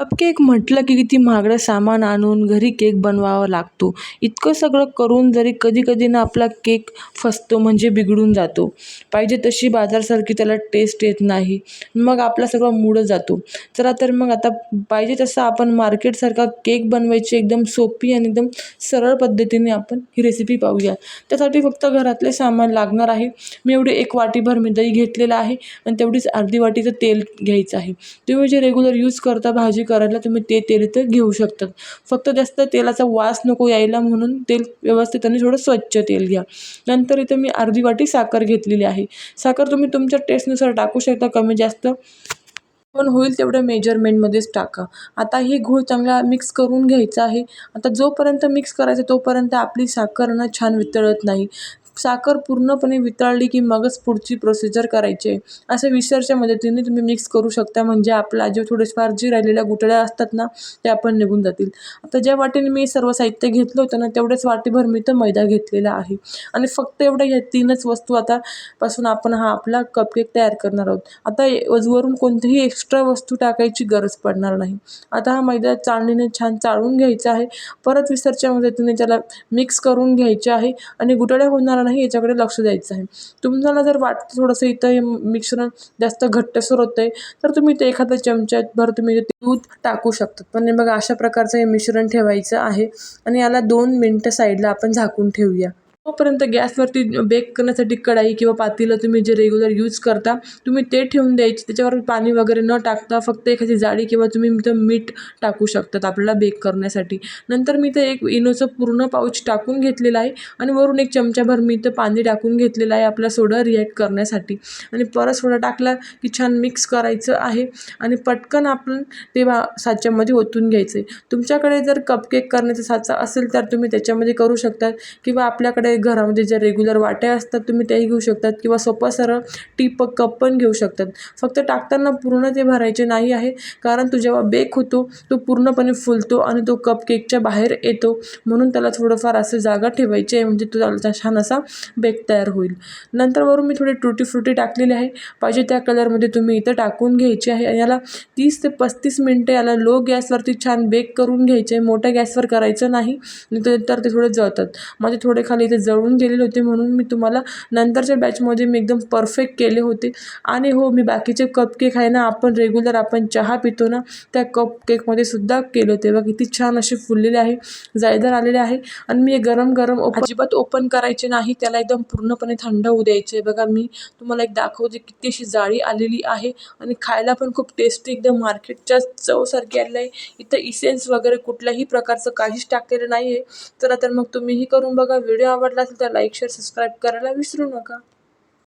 Cupcake म्हटलं की किती महागडं सामान आणून घरी केक बनवावा लागतो. इतकं सगळं करून जरी कधी कधी ना आपला केक फसतो म्हणजे बिघडून जातो. पाहिजे तशी बाजारसारखी त्याला टेस्ट येत नाही. मग आपला सगळा मूडच जातो. चला तर मग आता पाहिजे तसं आपण मार्केटसारखा केक बनवायची एकदम सोपी आणि एकदम सरळ पद्धतीने आपण ही रेसिपी पाहूया. त्यासाठी फक्त घरातले सामान लागणार आहे. मी एवढी एक वाटीभर मी दही घेतलेलं आहे आणि तेवढीच अर्धी वाटीचं तेल घ्यायचं आहे. तुम्ही जे रेग्युलर यूज करता भाजी करायला तुम्ही ते तेल इथं घेऊ शकतात फक्त जास्त तेलाचा वास नको यायला म्हणून तेल व्यवस्थित आणि थोडं स्वच्छ तेल घ्या. नंतर इथं मी अर्धी वाटी साखर घेतलेली आहे. साखर तुम्ही तुमच्या टेस्टनुसार टाकू शकता. कमी जास्त पण होईल तेवढ्या मेजरमेंटमध्येच टाका. आता हे गूळ चांगला मिक्स करून घ्यायचा आहे. आता जोपर्यंत मिक्स करायचं तोपर्यंत आपली साखर ना छान वितळत नाही. साखर पूर्णपणे वितळली की मगच पुढची प्रोसिजर करायची. आहे असं विसरच्या मदतीने तुम्ही मिक्स करू शकता. म्हणजे आपला जे थोडेफार जे राहिलेल्या गुठळ्या असतात ना त्या पण निघून जातील. आता ज्या वाटेने मी सर्व साहित्य घेतलं होतं ना तेवढ्याच वाटीभर मी तर मैदा घेतलेला आहे. आणि फक्त एवढ्या ह्या तीनच वस्तू आता पासून आपण हा आपला कपकेक तयार करणार आहोत. आता ए- वरून कोणतीही एक्स्ट्रा वस्तू टाकायची गरज पडणार नाही. आता हा मैदा चाळणीने छान चाळून घ्यायचा आहे. परत विसरच्या मदतीने त्याला मिक्स करून घ्यायचे आहे. आणि गुठळ्या होणार नाही याच्याकडे लक्ष द्यायचं आहे. तुम्हाला जर वाटतं थोडंसं इथं हे मिश्रण जास्त घट्टसर होतं आहे तर तुम्ही ते एखाद्या चमच्याभर तुम्ही दूध टाकू शकतात पण हे बघा अशा प्रकारचं हे मिश्रण ठेवायचं आहे आणि याला दोन मिनटं साईडला आपण झाकून ठेवूया. तोपर्यंत गॅसवरती बेक करण्यासाठी कढाई किंवा पातेलं तुम्ही जे रेग्युलर यूज करता तुम्ही ते ठेवून द्यायचे. त्याच्यावर पाणी वगैरे न टाकता फक्त एखादी जाळी किंवा तुम्ही इथं मीठ टाकू शकतात आपल्याला बेक करण्यासाठी. नंतर मी इथं एक इनोचं पूर्ण पाऊच टाकून घेतलेलं आहे आणि वरून एक चमचाभर मी इथं पाणी टाकून घेतलेलं आहे आपला सोडा रिॲक्ट करण्यासाठी. आणि परत सोडा टाकला की छान मिक्स करायचं आहे आणि पटकन आपण ते वा साच्यामध्ये ओतून घ्यायचं. आहे तुमच्याकडे जर कपकेक करण्याचा साचा असेल तर तुम्ही त्याच्यामध्ये करू शकतात किंवा आपल्याकडे घरामध्ये म्हणजे ज्या रेग्युलर वाट्या असतात तुम्ही त्याही घेऊ शकतात किंवा सोपा सरळ टीप कप पण घेऊ शकतात. फक्त टाकताना पूर्ण ते भरायचे नाही आहे. कारण तो जेव्हा बेक होतो तो पूर्णपणे फुलतो आणि तो कप केकच्या बाहेर येतो. म्हणून त्याला थोडंफार असं जागा ठेवायची आहे म्हणजे तो त्याला छान असा बेक तयार होईल. नंतर वरून मी थोडी टुटी फ्रुटी टाकलेली आहे. पाहिजे त्या कलरमध्ये तुम्ही इथं टाकून घ्यायची आहे. याला तीस ते पस्तीस मिनटं याला लो गॅसवरती छान बेक करून घ्यायचे आहे. मोठ्या गॅसवर करायचं नाही नाही तर ते थोडे जळतात. माझे थोडे खाली इथे जळून गेलेले होते म्हणून मी तुम्हाला नंतरच्या बॅचमध्ये मी एकदम परफेक्ट केले होते. आणि हो मी बाकीचे कप केक आहे ना आपण रेग्युलर आपण चहा पितो ना त्या कप केकमध्ये सुद्धा केले होते. बघा किती छान असे फुललेले आहे जायदार आलेले आहे. आणि मी गरम गरम अजिबात ओपन करायचे नाही त्याला एकदम पूर्णपणे थंड होऊ द्यायचे. बघा मी तुम्हाला एक दाखवते किती अशी जाळी आलेली आहे. आणि खायला पण खूप टेस्टी एकदम मार्केटच्या चवसारखी आलेलं आहे. इथं इसेन्स वगैरे कुठल्याही प्रकारचं काहीच टाकलेलं नाही आहे चला तर मग तुम्हीही करून बघा व्हिडिओ आवडला असेल तर लाईक शेअर सबस्क्राईब करायला विसरू नका.